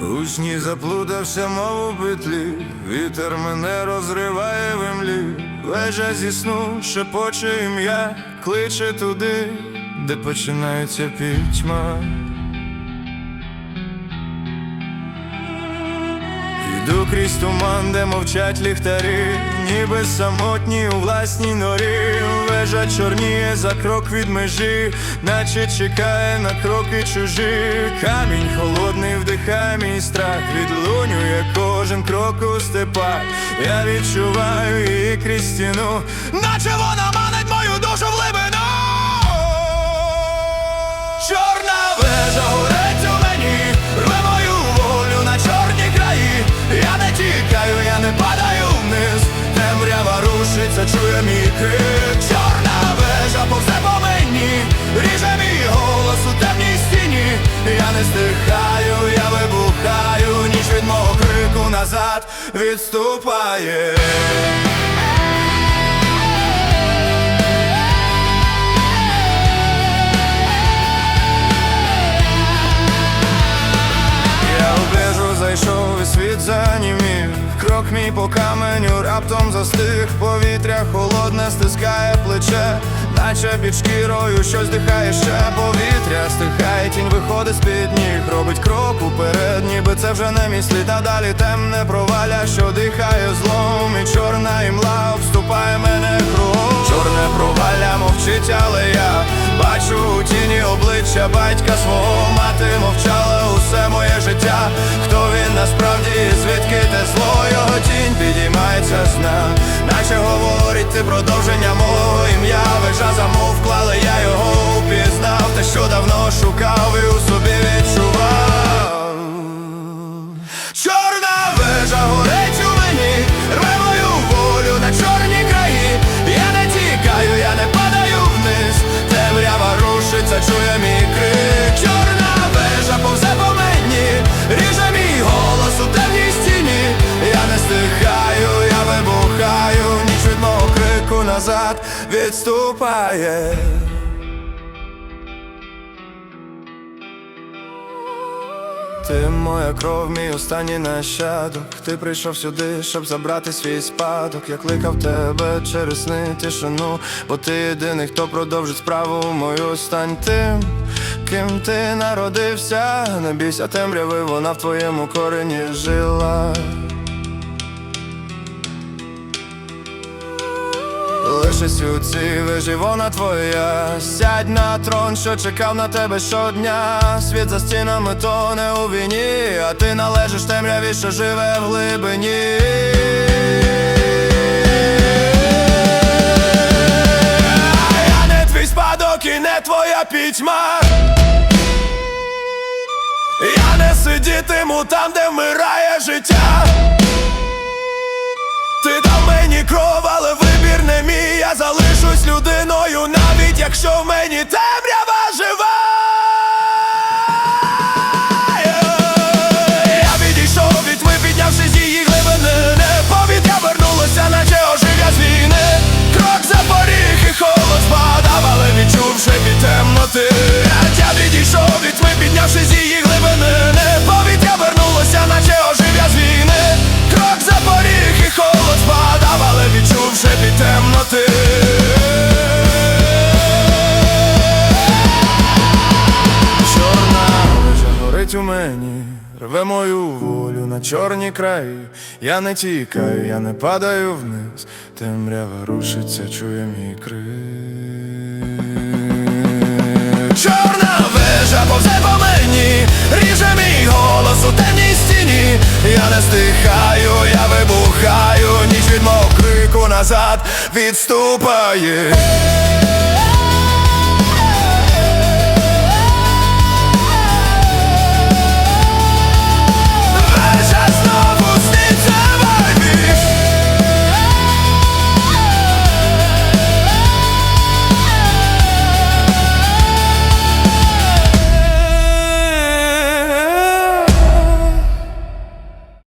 У сні заплутався, мов у петлі, вітер мене розриває в імлі, вежа зі сну, шепоче ім'я, кличе туди, де починається пітьма. Йду крізь туман, де мовчать ліхтарі, ніби самотні у власній норі, вежа чорніє за крок від межі, наче чекає на кроки чужі. Камінь холодний вдихає мій страх, відлунює кожен крок у степах. Я відчуваю її крізь стіну, наче вона манить мою душу в глибину. Чорна вежа відступає. Я у вежу зайшов і світ занімів. Крок мій по каменю раптом застиг. Повітря холодне стискає плече Наче під шкірою щось дихає ще Повітря. Стихає, тінь виходить з-під ніг Робить крок уперед, ніби це вже не мій слід. А далі темне проваля, що дихає злом. І чорна імла обступає мене кругом. Чорне провалля мовчить, але я Бачу у тіні обличчя батька свого. Мати мовчала усе моє життя. Хто він насправді звідки те зло? Його тінь підіймається з сна, Наче говорить ти продовження мого ім'я. Вежа замовкла, але я його упізнав. Те, що давно шукав і у собі назад відступає. Ти моя кров, мій останній нащадок. Ти прийшов сюди, щоб забрати свій спадок. Я кликав тебе через сни тишину Бо ти єдиний, хто продовжить справу мою стань. Тим, ким ти народився? Не бійся темряви, вона в твоєму корені жила Лишись у цій вежі, вона твоя. Сядь на трон, що чекав на тебе щодня. Світ за стінами тоне у війні А ти належиш темряві, що живе в глибині. Я не твій спадок і не твоя пітьма. Я не сидітиму там, де вмирає життя. Ти дав мені кров, але вибір якщо в мені темрява у мені, рве мою волю на чорні краї. Я не тікаю, я не падаю вниз, темрява рушиться, чує мій крик. Чорна вежа повзе по мені, ріже мій голос у темній стіні. Я не стихаю, я вибухаю, ніч від мого крику назад відступає.